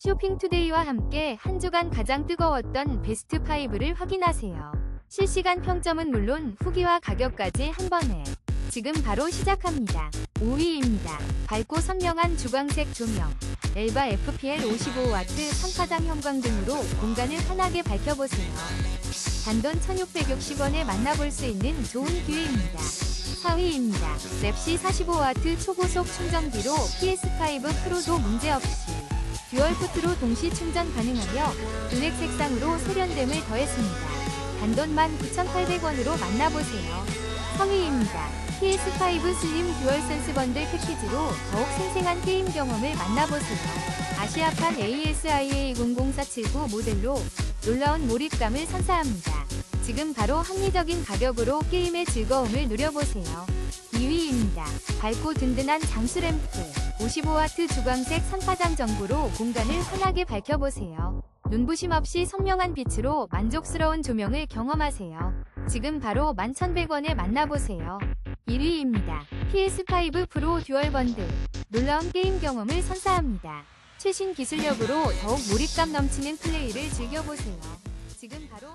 쇼핑투데이와 함께 한 주간 가장 뜨거웠던 베스트 5를 확인하세요. 실시간 평점은 물론 후기와 가격까지 한 번에. 지금 바로 시작합니다. 5위입니다. 밝고 선명한 주광색 조명. 엘바 FPL 55W 선파장 형광등으로 공간을 환하게 밝혀보세요. 단돈 1660원에 만나볼 수 있는 좋은 기회입니다. 4위입니다. 랩시 45W 초고속 충전기로 PS5 프로도 문제없이 듀얼 포트로 동시 충전 가능하며 블랙 색상으로 세련됨을 더했습니다. 단돈 19,800원으로 만나보세요. 3위입니다. PS5 슬림 듀얼 센스 번들 패키지로 더욱 생생한 게임 경험을 만나보세요. 아시아판 ASIA 00479 모델로 놀라운 몰입감을 선사합니다. 지금 바로 합리적인 가격으로 게임의 즐거움을 누려보세요. 2위입니다. 밝고 든든한 장수 램프 55W 주광색 선파장 전구로 공간을 환하게 밝혀보세요. 눈부심 없이 선명한 빛으로 만족스러운 조명을 경험하세요. 지금 바로 11,100원에 만나보세요. 1위입니다. PS5 프로 듀얼 번들. 놀라운 게임 경험을 선사합니다. 최신 기술력으로 더욱 몰입감 넘치는 플레이를 즐겨보세요. 지금 바로